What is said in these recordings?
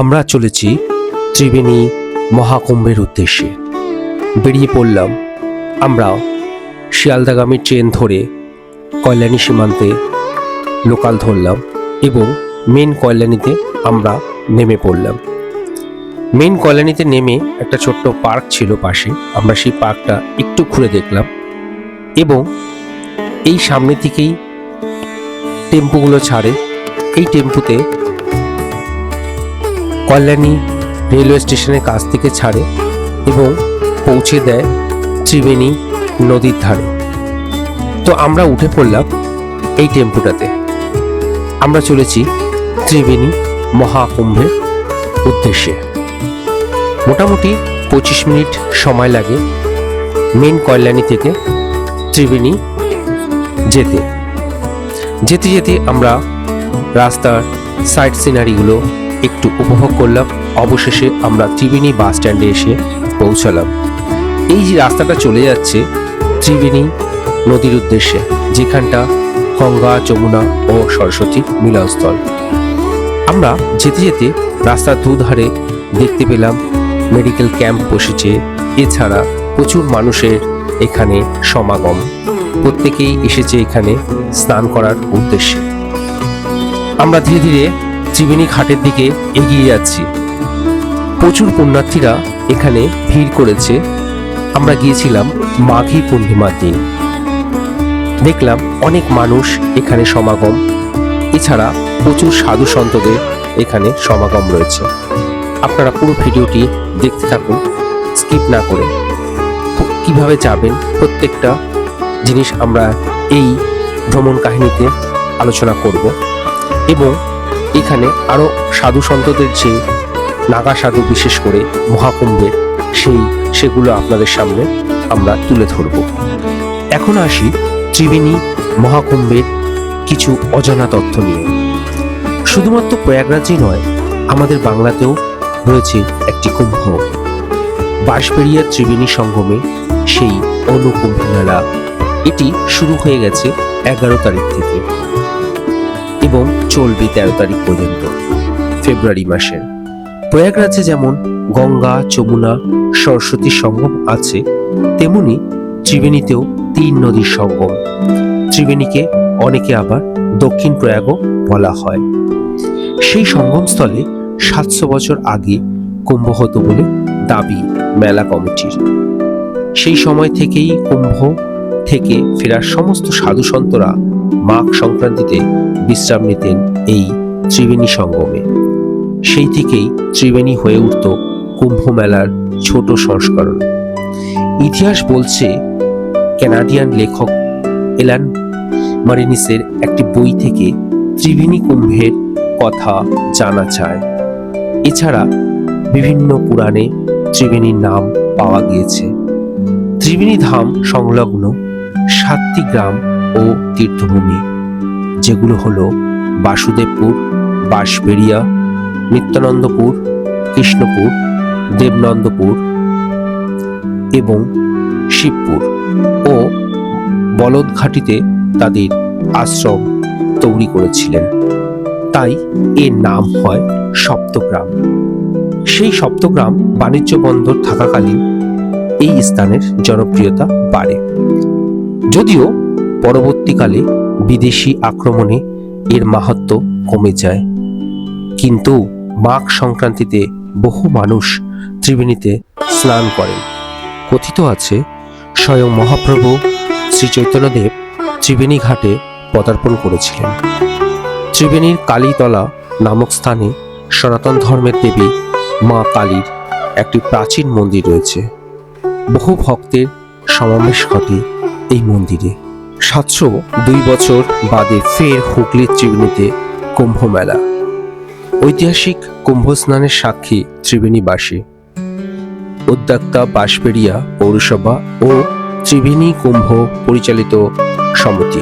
আমরা চলেছি ত্রিবেণী মহাকুম্ভের উদ্দেশ্যে। বেরিয়ে পড়লাম আমরা শিয়ালদাগামী ট্রেন ধরে কল্যাণী সীমান্তে লোকাল ধরলাম এবং মেন কল্যাণীতে আমরা নেমে পড়লাম। মেন কল্যাণীতে নেমে একটা ছোট্ট পার্ক ছিল পাশে, আমরা সেই পার্কটা একটু ঘুরে দেখলাম এবং এই সামনে থেকেই টেম্পুগুলো ছাড়ে, এই টেম্পুতে কল্যাণী রেলওয়ে স্টেশনের কাছ থেকে ছাড়ে এবং পৌঁছে দেয় ত্রিবেণী নদীর ধারে। তো আমরা উঠে পড়লাম এই টেম্পুটাতে। আমরা চলেছি ত্রিবেণী মহাকুম্ভের উদ্দেশ্যে। মোটামুটি পঁচিশ মিনিট সময় লাগে মেন কল্যাণী থেকে ত্রিবেণী যেতে। যেতে যেতে আমরা রাস্তার সাইড সিনারিগুলো একটু উপভোগ করলাম। অবশেষে আমরা ত্রিবেণী বাস স্ট্যান্ডে এসে পৌঁছালাম। এই যে রাস্তাটা চলে যাচ্ছে ত্রিবেণী নদীর উদ্দেশ্যে, যেখানটা গঙ্গা, যমুনা ও সরস্বতী মিলনস্থল। আমরা যেতে যেতে রাস্তার দুধারে দেখতে পেলাম মেডিকেল ক্যাম্প বসেছে। এছাড়া প্রচুর মানুষের এখানে সমাগম। প্রত্যেকেই এসেছে এখানে স্নান করার উদ্দেশ্যে। আমরা ধীরে ধীরে ত্রিবেণী ঘাটের দিকে এগিয়ে যাচ্ছি। প্রচুর পুণ্যার্থীরা এখানে ভিড় করেছে। আমরা গিয়েছিলাম মাঘী পূর্ণিমার দিন। দেখলাম অনেক মানুষ এখানে সমাগম। এছাড়া প্রচুর সাধু সন্তদের এখানে সমাগম রয়েছে। আপনারা পুরো ভিডিওটি দেখতে থাকুন, স্কিপ না করে। কীভাবে যাবেন? প্রত্যেকটা জিনিস আমরা এই ভ্রমণ কাহিনীতে আলোচনা করব। এবং এখানে আরও সাধু সন্তদের যে নাগা সাধু বিশেষ করে মহাকুম্ভের সেই সেগুলো আপনাদের সামনে আমরা তুলে ধরব। এখন আসি ত্রিবেণী মহাকুম্ভের কিছু অজানা তথ্য নিয়ে। শুধুমাত্র প্রয়াগরাজই নয়, আমাদের বাংলাতেও রয়েছে একটি কুম্ভ। বাঁশবেড়িয়া ত্রিবেণী সঙ্গমে সেই অনুকুম্ভ মেলা, এটি শুরু হয়ে গেছে এগারো তারিখ থেকে। এবং চলবে তেরো তারিখ পর্যন্ত, ফেব্রুয়ারি মাসের। প্রয়াগরাজে যেমন গঙ্গা, যমুনা, সরস্বতী সঙ্গম আছে, তেমনি ত্রিবেণীতেও তিন নদীর সঙ্গম। ত্রিবেণীকে অনেকে আবার দক্ষিণ প্রয়াগও বলা হয়। সেই সঙ্গমস্থলে সাতশো বছর আগে কুম্ভ হতো বলে দাবি মেলা কমিটির। সেই সময় থেকেই কুম্ভ থেকে ফেরার সমস্ত সাধু সন্তরা মাঘ সংক্রান্তিতে বিশ্রাম নিতেন এই ত্রিবেণী সঙ্গমে। সেই থেকেই ত্রিবেণী হয়ে উঠত কুম্ভ মেলার ছোট সংস্করণ। ইতিহাস বলছে ক্যানাডিয়ান লেখক এলান মারিনিসের একটি বই থেকে ত্রিবেণী কুম্ভের কথা জানা যায়। এছাড়া বিভিন্ন পুরাণে ত্রিবেণীর নাম পাওয়া গিয়েছে। ত্রিবেণী ধাম সংলগ্ন সাতটি গ্রাম ও তীর্থভূমি। যেগুলো হলো বাসুদেবপুর, বাঁশবেড়িয়া, নিত্যানন্দপুর, কৃষ্ণপুর, দেবনন্দপুর এবং শিবপুর ও বলদঘাটিতে তাদের আশ্রম তৈরি করেছিলেন। তাই এর নাম হয় সপ্তগ্রাম। সেই সপ্তগ্রাম বাণিজ্য বন্দর থাকাকালীন এই স্থানের জনপ্রিয়তা বাড়ে। যদিও পরবর্তীকালে বিদেশি আক্রমণে এর মাহাত্ম কমে যায়। কিন্তু মাঘ সংক্রান্তিতে বহু মানুষ ত্রিবেণীতে স্নান করেন। কথিত আছে, স্বয়ং মহাপ্রভু শ্রী চৈতন্যদেব ত্রিবেণী ঘাটে পদার্পণ করেছিলেন। ত্রিবেণীর কালীতলা নামক স্থানে সনাতন ধর্মের দেবী মা কালীর একটি প্রাচীন মন্দির রয়েছে। বহু ভক্তের সমাবেশ ঘটে এই মন্দিরে। সাতশো দুই বছর বাদে ফের হুগলির ত্রিবেণীতে কুম্ভ মেলা ঐতিহাসিক কুম্ভ স্নানের সাক্ষী ত্রিবেণীবাসী উদ্যোক্তা বাঁশবেড়িয়া পৌরসভা ও ত্রিবেণী কুম্ভ পরিচালিত সমিতি।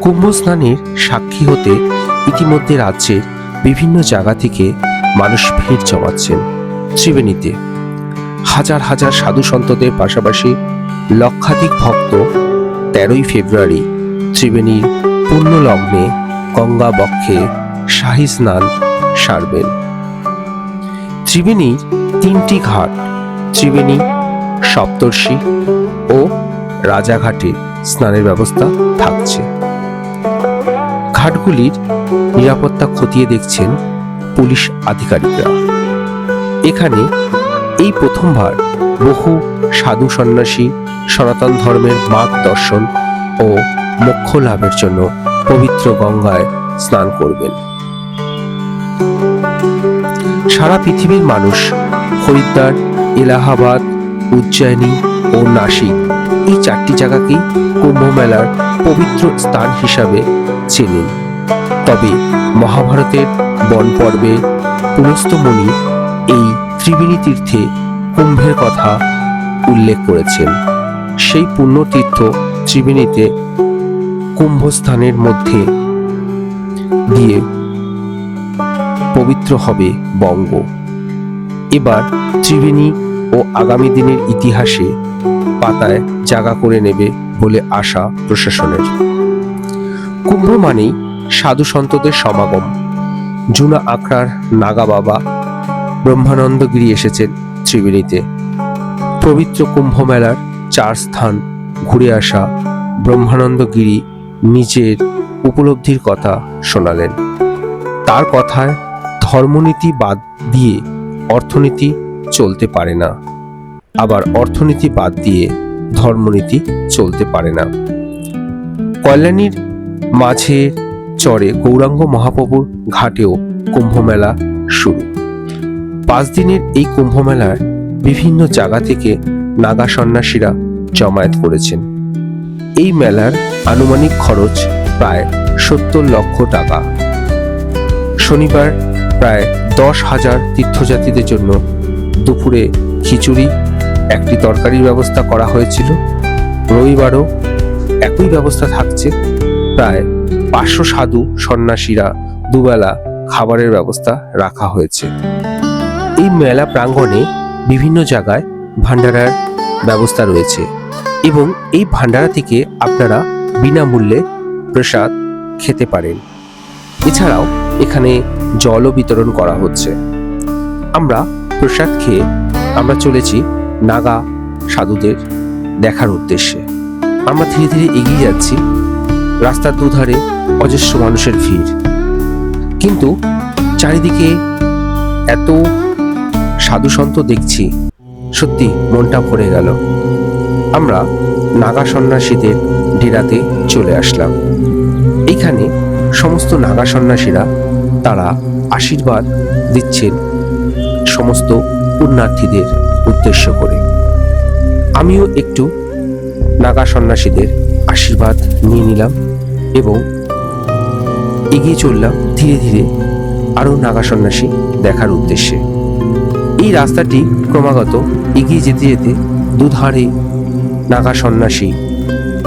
কুম্ভ স্নানের সাক্ষী হতে ইতিমধ্যে রাজ্যের বিভিন্ন জায়গা থেকে মানুষ ভিড় জমাচ্ছেন ত্রিবেণীতে। হাজার হাজার সাধু সন্তদের পাশাপাশি লক্ষাধিক ভক্ত তেরোই ফেব্রুয়ারি ত্রিবেণীর পূর্ণলগ্নে গঙ্গা বক্ষে শাহী স্নান সারবেন। ত্রিবেণীর তিনটি ঘাট, ত্রিবেণী, সপ্তর্ষি ও রাজাঘাটে স্নানের ব্যবস্থা থাকছে। ঘাটগুলির নিরাপত্তা খতিয়ে দেখছেন পুলিশ আধিকারিকরা। এখানে এই প্রথমবার বহু সাধু সন্ন্যাসী সনাতন ধর্মের মার্গ দর্শন ও মোক্ষ লাভের জন্য পবিত্র গঙ্গায় স্নান করবেন। সারা পৃথিবীর মানুষ হরিদ্বার, এলাহাবাদ, উজ্জয়িনী ও নাসিক এই চারটি জায়গাকেই কুম্ভ মেলার পবিত্র স্থান হিসাবে চেনেন। তবে মহাভারতের বন পর্বে পুরস্তমণি এই ত্রিবেণী তীর্থে কুম্ভের কথা উল্লেখ করেছেন। সেই পুণ্যতীর্থ ত্রিবেণীতে কুম্ভস্থানের মধ্যে দিয়ে পবিত্র হবে বঙ্গ। এবার ত্রিবেণী ও আগামী দিনের ইতিহাসে পাতায় জাগা করে নেবে বলে আশা প্রশাসনের। কুম্ভ মানেই সাধু সন্তদের সমাগম। জুনা আখড়ার নাগা বাবা ব্রহ্মানন্দগিরি এসেছেন ত্রিবেণীতে। পবিত্র কুম্ভ মেলার চার স্থান ঘুরে আসা ব্রহ্মানন্দগিরি নিজের উপলব্ধির কথা শোনালেন। তার কথায় ধর্মনীতি বাদ দিয়ে অর্থনীতি চলতে পারে না। আবার অর্থনীতি বাদ দিয়ে ধর্মনীতি চলতে পারে না। কল্যাণীর মাঝে চরে গৌরাঙ্গ মহাপ্রভুর ঘাটেও কুম্ভমেলা শুরু। পাঁচ দিনের এই কুম্ভমেলার বিভিন্ন জায়গা থেকে নাগা সন্ন্যাসীরা জমায়েত করেছেন। এই মেলার আনুমানিক খরচ প্রায় সত্তর লক্ষ টাকা। শনিবার প্রায় দশ হাজার তীর্থযাত্রীদের জন্য দুপুরে খিচুড়ি, একটি তরকারির ব্যবস্থা করা হয়েছিল। রবিবারও একই ব্যবস্থা থাকছে। প্রায় পাঁচশো সাধু সন্ন্যাসীরা দুবেলা খাবারের ব্যবস্থা রাখা হয়েছে। এই মেলা প্রাঙ্গণে বিভিন্ন জায়গায় ভান্ডারার ব্যবস্থা রয়েছে। এবং এই ভান্ডারা থেকে আপনারা বিনামূল্যে প্রসাদ খেতে পারেন। এছাড়াও এখানে জলও বিতরণ করা হচ্ছে। আমরা প্রসাদ খেয়ে আমরা চলেছি নাগা সাধুদের দেখার উদ্দেশ্যে। আমরা ধীরে ধীরে এগিয়ে যাচ্ছি রাস্তার দুধারে অজস্র মানুষের ভিড়। কিন্তু চারিদিকে এত সাধু সন্ত দেখছি, সত্যি মনটা ভরে গেল। আমরা নাগা সন্ন্যাসীদের ডেরাতে চলে আসলাম। এখানে সমস্ত নাগা সন্ন্যাসীরা তারা আশীর্বাদ দিচ্ছেন সমস্ত পুণ্যার্থীদের উদ্দেশ্য করে। আমিও একটু নাগা সন্ন্যাসীদের আশীর্বাদ নিয়ে নিলাম এবং এগিয়ে চললাম ধীরে ধীরে আরও নাগা সন্ন্যাসী দেখার উদ্দেশ্যে। এই রাস্তাটি ক্রমাগত এগিয়ে যেতে যেতে দুধারে নাগা সন্ন্যাসী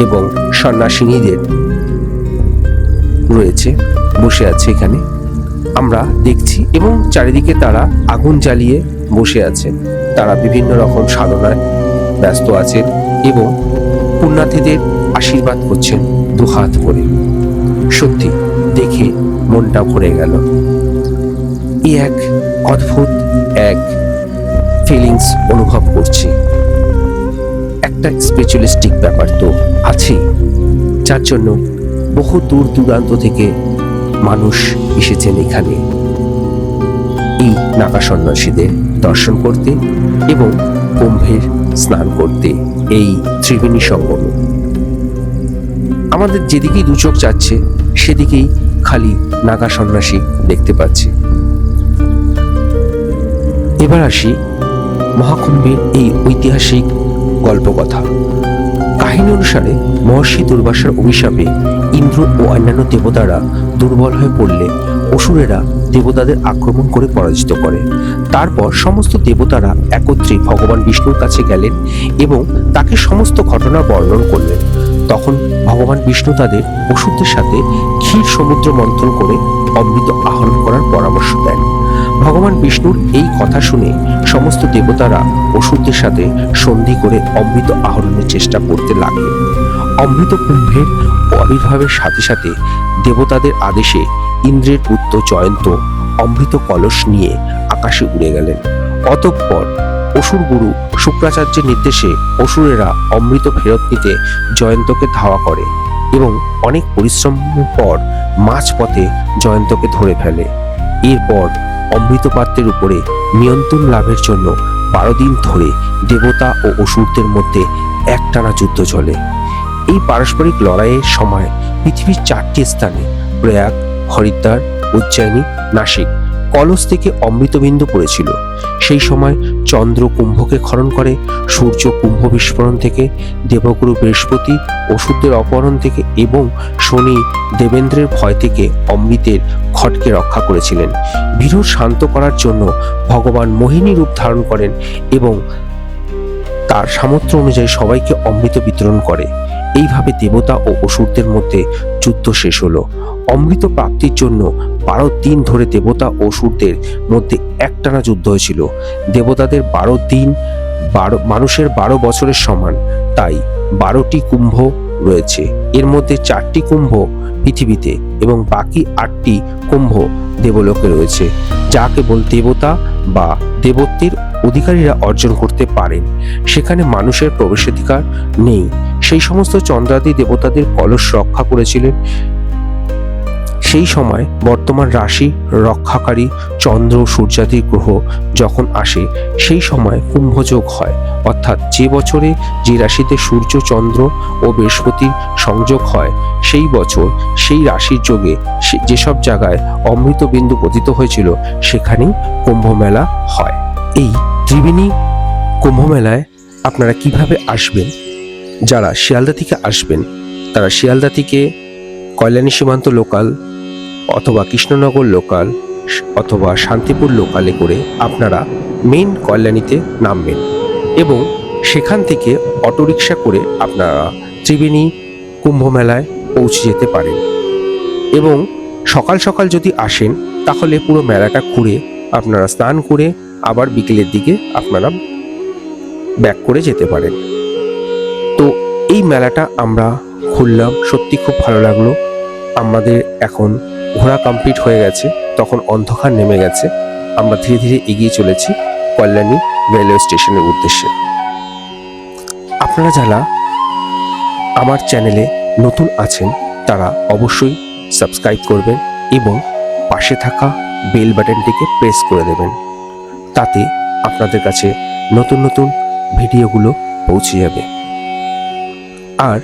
এবং সন্ন্যাসিনীদের রয়েছে, বসে আছে এখানে। আমরা দেখছি এবং চারিদিকে তারা আগুন জ্বালিয়ে বসে আছে। তারা বিভিন্ন রকম সাধনায় ব্যস্ত আছেন এবং পুণ্যার্থীদের আশীর্বাদ করছেন দুহাত করে। সত্যি, দেখে মনটা ভরে গেল। এই এক অদ্ভুত এক ফিলিংস অনুভব করছি। একটা স্পিরিচুয়ালিস্টিক ব্যাপার তো আছেই। যার জন্য বহু দূর দূরান্ত থেকে মানুষ এসেছেন এখানে। এই নাগা সন্ন্যাসীদের দর্শন করতে এবং কুম্ভের স্নান করতে এই ত্রিবেণী সঙ্গমে। আমাদের যেদিকেই দুচোখ যাচ্ছে, সেদিকেই খালি নাগা সন্ন্যাসী দেখতে পাচ্ছি। এবার আসি মহাকুম্ভের এই ঐতিহাসিক গল্পকথা। কাহিনী অনুসারে মহর্ষি দুর্বাসার অভিশাপে ইন্দ্র ও অন্যান্য দেবতারা দুর্বল হয়ে পড়লে অসুরেরা দেবতাদের আক্রমণ করে পরাজিত করে। তারপর সমস্ত দেবতারা একত্রে ভগবান বিষ্ণুর কাছে গেলেন এবং তাকে সমস্ত ঘটনা বর্ণন করলেন। তখন ভগবান বিষ্ণু তাদের অসুরদের সাথে ক্ষীর সমুদ্র মন্থন করে অমৃত আহরণ করার পরামর্শ দেন। ভগবান বিষ্ণুর এই কথা শুনে সমস্ত দেবতারা অসুরদের সাথে সন্ধি করে অমৃত আহরণের চেষ্টা করতে লাগলেন। অমৃত কুম্ভের আবির্ভাবের সাথে সাথে দেবতাদের আদেশে ইন্দ্রের পুত্র জয়ন্ত অমৃত কলস নিয়ে আকাশে উড়ে গেলেন। অতঃপর অসুর গুরু শুক্রাচার্যের নির্দেশে অসুরেরা অমৃত ফেরত নিতে জয়ন্তকে ধাওয়া করে এবং অনেক পরিশ্রমের পর মাঝপথে জয়ন্তকে ধরে ফেলে। এরপর অমৃত পাত্রের উপরে নিয়ন্ত্রণ লাভের জন্য বারো দিন ধরে দেবতা ও অসুরদের মধ্যে একটানা যুদ্ধ চলে। এই পারস্পরিক লড়াইয়ের সময় পৃথিবীর চারটি স্থানে প্রয়াগ, হরিদ্বার, উজ্জয়িনী, নাসিক কলস থেকে অমৃতবিন্দু পড়েছিল। সেই সময় চন্দ্র কুম্ভকে খরণ করে, সূর্য কুম্ভ বিস্ফোরণ থেকে, দেবগুরু বৃহস্পতি ওষুধের অপহরণ থেকে এবং শনি দেবেন্দ্রের ভয় থেকে অমৃতের খটকে রক্ষা করেছিলেন। বিরোধ শান্ত করার জন্য ভগবান মোহিনী রূপ ধারণ করেন এবং তার সামর্থ্য অনুযায়ী সবাইকে অমৃত বিতরণ করে। এইভাবে দেবতা ও অসুরদের মধ্যে যুদ্ধ শেষ হলো। অমৃত প্রাপ্তির জন্য বারো দিন ধরে দেবতা ও অসুরদের মধ্যে একটানা যুদ্ধ হয়েছিল। দেবতাদের বারো দিন, বারো, মানুষের বারো বছরের সমান। তাই বারোটি কুম্ভ রয়েছে। এর মধ্যে চারটি কুম্ভ পৃথিবীতে এবং বাকি আটটি কুম্ভ দেবলোকে রয়েছে। যা কেবল দেবতা বা দেবত্বের অধিকারীরা অর্জন করতে পারেন। সেখানে মানুষের প্রবেশাধিকার নেই। সেই সমস্ত চন্দ্রাদি দেবতাদের কলস রক্ষা করেছিলেন। সেই সময় বর্তমান রাশি রক্ষাকারী চন্দ্র সূর্যাদি গ্রহ যখন আসে, সেই সময় কুম্ভযোগ হয়। অর্থাৎ যে বছরে যে রাশিতে সূর্য, চন্দ্র ও বৃহস্পতির সংযোগ হয়, সেই বছর সেই রাশির যোগে যেসব জায়গায় অমৃত বিন্দু পতিত হয়েছিল, সেখানেই কুম্ভ মেলা হয়। এই ত্রিবেণী কুম্ভ মেলায় আপনারা কীভাবে আসবেন? যারা শিয়ালদা থেকে আসবেন, তারা শিয়ালদা থেকে কল্যাণী সীমান্ত লোকাল অথবা কৃষ্ণনগর লোকাল অথবা শান্তিপুর লোকালে করে আপনারা মেন কল্যাণীতে নামবেন এবং সেখান থেকে অটোরিকশা করে আপনারা ত্রিবেণী কুম্ভ মেলায় পৌঁছে যেতে পারেন। এবং সকাল সকাল যদি আসেন, তাহলে পুরো মেলাটা ঘুরে আপনারা স্নান করে আবার বিকেলের দিকে আপনারা ব্যাক করে যেতে পারেন। তো এই মেলাটা আমরা ঘুরলাম, সত্যি খুব ভালো লাগল। আমাদের এখন ঘোরা কমপ্লিট হয়ে গেছে, তখন অন্ধকার নেমে গেছে। আমরা ধীরে ধীরে এগিয়ে চলেছি কল্যাণী রেলওয়ে স্টেশনের উদ্দেশ্যে। আপনারা যারা আমার চ্যানেলে নতুন আছেন, তারা অবশ্যই সাবস্ক্রাইব করবেন এবং পাশে থাকা বেল বাটনটিকে প্রেস করে দেবেন। তাতে আপনাদের কাছে নতুন নতুন ভিডিওগুলো পৌঁছে যাবে। আর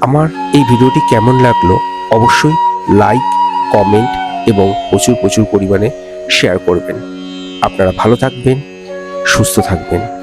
আমার এই ভিডিওটি কেমন লাগল অবশ্যই লাইক কমেন্ট এবং প্রচুর প্রচুর পরিমাণে শেয়ার করবেন। আপনারা ভালো থাকবেন, সুস্থ থাকবেন।